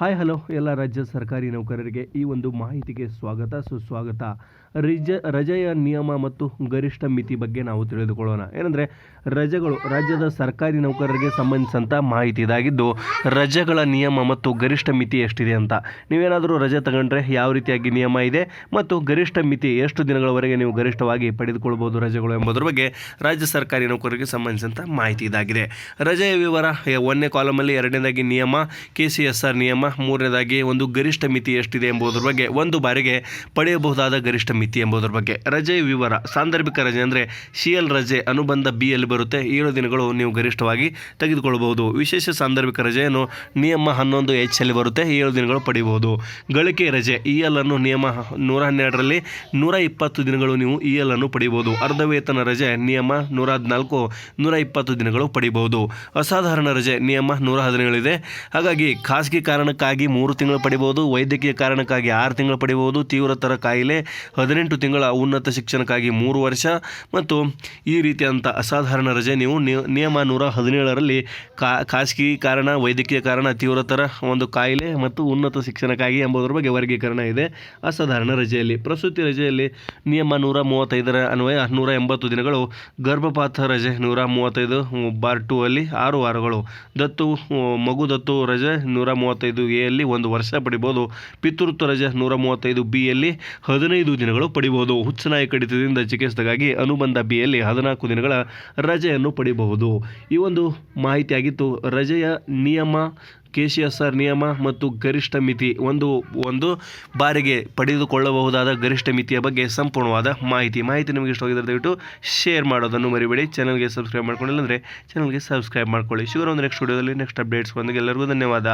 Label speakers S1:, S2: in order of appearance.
S1: Hi hello ಎಲ್ಲ ರಾಜ್ಯ ಸರ್ಕಾರಿ ನೌಕರರಿಗೆ ಈ ಒಂದು ಮಾಹಿತಿಗೆ ಸ್ವಾಗತ. ಸುಸ್ವಾಗತ. ರಿಜ, ರಜೆಯ ನಿಯಮ ಮತ್ತು ಗರಿಷ್ಠ ಮಿತಿ ಬಗ್ಗೆ ನಾವು ತಿಳಿದುಕೊಳ್ಳೋಣ. ಏನಂದರೆ, ರಜೆಗಳು ರಾಜ್ಯದ ಸರ್ಕಾರಿ ನೌಕರರಿಗೆ ಸಂಬಂಧಿಸಿದಂಥ ಮಾಹಿತಿ ಇದಾಗಿದ್ದು, ರಜೆಗಳ ನಿಯಮ ಮತ್ತು ಗರಿಷ್ಠ ಮಿತಿ ಎಷ್ಟಿದೆ ಅಂತ. ನೀವೇನಾದರೂ ರಜೆ ತಗೊಂಡ್ರೆ ಯಾವ ರೀತಿಯಾಗಿ ನಿಯಮ ಇದೆ ಮತ್ತು ಗರಿಷ್ಠ ಮಿತಿ ಎಷ್ಟು ದಿನಗಳವರೆಗೆ ನೀವು ಗರಿಷ್ಠವಾಗಿ ಪಡೆದುಕೊಳ್ಬೋದು ರಜೆಗಳು ಎಂಬುದರ ಬಗ್ಗೆ ರಾಜ್ಯ ಸರ್ಕಾರಿ ನೌಕರರಿಗೆ ಸಂಬಂಧಿಸಿದಂಥ ಮಾಹಿತಿ ಇದಾಗಿದೆ. ರಜೆಯ ವಿವರ ಒಂದನೇ ಕಾಲಮಲ್ಲಿ ಎರಡನೇದಾಗಿ ನಿಯಮ ಕೆ ಸಿ ಎಸ್ ಆರ್ ನಿಯಮ ಮೂರನೇದಾಗಿ ಒಂದು ಗರಿಷ್ಠ ಮಿತಿ ಎಷ್ಟಿದೆ ಎಂಬುದರ ಬಗ್ಗೆ ಒಂದು ಬಾರಿಗೆ ಪಡೆಯಬಹುದಾದ ಗರಿಷ್ಠ ಮಿತಿ ಎಂಬುದರ ಬಗ್ಗೆ. ರಜೆ ವಿವರ, ಸಾಂದರ್ಭಿಕ ರಜೆ ಅಂದರೆ ಸಿ ಎಲ್ ರಜೆ ಅನುಬಂಧ ಬಿ ಅಲ್ಲಿ ಬರುತ್ತೆ. ಏಳು ದಿನಗಳು ನೀವು ಗರಿಷ್ಠವಾಗಿ ತೆಗೆದುಕೊಳ್ಳಬಹುದು. ವಿಶೇಷ ಸಾಂದರ್ಭಿಕ ರಜೆಯನ್ನು ನಿಯಮ ಹನ್ನೊಂದು ಎಚ್ ಅಲ್ಲಿ ಬರುತ್ತೆ. ಏಳು ದಿನಗಳು ಪಡೆಯಬಹುದು. ಗಳಿಕೆ ರಜೆ, ಇ ಎಲ್ ಅನ್ನು ನಿಯಮ ನೂರ ಹನ್ನೆರಡರಲ್ಲಿ ನೂರ ಇಪ್ಪತ್ತು ದಿನಗಳು ನೀವು ಇ ಎಲ್ ಅನ್ನು ಪಡೆಯಬಹುದು. ಅರ್ಧ ವೇತನ ರಜೆ, ನಿಯಮ ನೂರ ಹದಿನಾಲ್ಕು, ನೂರ ಇಪ್ಪತ್ತು ದಿನಗಳು ಪಡೆಯಬಹುದು. ಅಸಾಧಾರಣ ರಜೆ, ನಿಯಮ ನೂರ ಹದಿನೇಳು ಇದೆ ಹಾಗಾಗಿ ಖಾಸಗಿ ಕಾರಣಕ್ಕಾಗಿ ಮೂರು ತಿಂಗಳು ಪಡಿಬೋದು, ವೈದ್ಯಕೀಯ ಕಾರಣಕ್ಕಾಗಿ ಆರು ತಿಂಗಳು ಪಡಿಬೋದು, ತೀವ್ರತರ ಕಾಯಿಲೆ ಹದಿನೆಂಟು ತಿಂಗಳ ಉನ್ನತ ಶಿಕ್ಷಣಕ್ಕಾಗಿ ಮೂರು ವರ್ಷ. ಮತ್ತು ಈ ರೀತಿಯಾದಂಥ ಅಸಾಧಾರಣ ರಜೆ ನೀವು ನಿಯಮ ನೂರ ಹದಿನೇಳರಲ್ಲಿ ಖಾಸಗಿ ಕಾರಣ, ವೈದ್ಯಕೀಯ ಕಾರಣ, ತೀವ್ರತರ ಒಂದು ಕಾಯಿಲೆ ಮತ್ತು ಉನ್ನತ ಶಿಕ್ಷಣಕ್ಕಾಗಿ ಎಂಬುದರ ಬಗ್ಗೆ ವರ್ಗೀಕರಣ ಇದೆ. ಅಸಾಧಾರಣ ರಜೆಯಲ್ಲಿ. ಪ್ರಸೂತಿ ರಜೆಯಲ್ಲಿ ನಿಯಮ ನೂರ ಮೂವತ್ತೈದರ ಅನ್ವಯ, ನೂರ ಎಂಬತ್ತು ದಿನಗಳು. ಗರ್ಭಪಾತ ರಜೆ ನೂರ ಮೂವತ್ತೈದು, ಬಾರ್ ಟೂ ಅಲ್ಲಿ ಆರು ವಾರಗಳು. ದತ್ತು, ಮಗು ದತ್ತು ರಜೆ ನೂರ ಮೂವತ್ತೈದು ಎ ಎಯಲ್ಲಿ ಒಂದು ವರ್ಷ ಪಡಿಬೋದು. ಪಿತೃತ್ವ ರಜೆ ನೂರ ಮೂವತ್ತೈದು ಬಿ ಯಲ್ಲಿ ಹದಿನೈದು ದಿನಗಳು ಪಡಿಬಹುದು ಹುಚ್ಚನಾಯಿ ಕಡಿತದಿಂದ ಚಿಕಿತ್ಸೆಗಾಗಿ ಅನುಬಂಧ ಬಿಯಲ್ಲಿ ಹದಿನಾಲ್ಕು ದಿನಗಳ ರಜೆಯನ್ನು ಪಡಿಬಹುದು. ಈ ಒಂದು ಮಾಹಿತಿಯಾಗಿತ್ತು. ರಜೆಯ ನಿಯಮ ಕೆ ಸಿ ಎಸ್ ಆರ್ ನಿಯಮ ಮತ್ತು ಗರಿಷ್ಠ ಮಿತಿ ಒಂದು ಒಂದು ಬಾರಿಗೆ ಪಡೆದುಕೊಳ್ಳಬಹುದಾದ ಗರಿಷ್ಠ ಮಿತಿಯ ಬಗ್ಗೆ ಸಂಪೂರ್ಣವಾದ ಮಾಹಿತಿ. ಮಾಹಿತಿ ನಿಮಗೆ ಇಷ್ಟವಾಗಿದ್ದರೆ ದಯವಿಟ್ಟು ಶೇರ್ ಮಾಡೋದನ್ನು ಮರಿಬೇಡಿ. ಚಾನಲ್ಗೆ ಸಬ್ಸ್ಕ್ರೈಬ್ ಮಾಡ್ಕೊಂಡಿಲ್ಲ ಅಂದರೆ ಚಾನಲ್ಗೆ ಸಬ್ಸ್ಕ್ರೈಬ್ ಮಾಡ್ಕೊಳ್ಳಿ. ಶುಗರ್ ಒಂದು ನೆಕ್ಸ್ಟ್ ವಿಡಿಯೋದಲ್ಲಿ ನೆಕ್ಸ್ಟ್ ಅಪ್ಡೇಟ್ಸ್ ಬಂದಾಗ ಎಲ್ಲರಿಗೂ ಧನ್ಯವಾದ.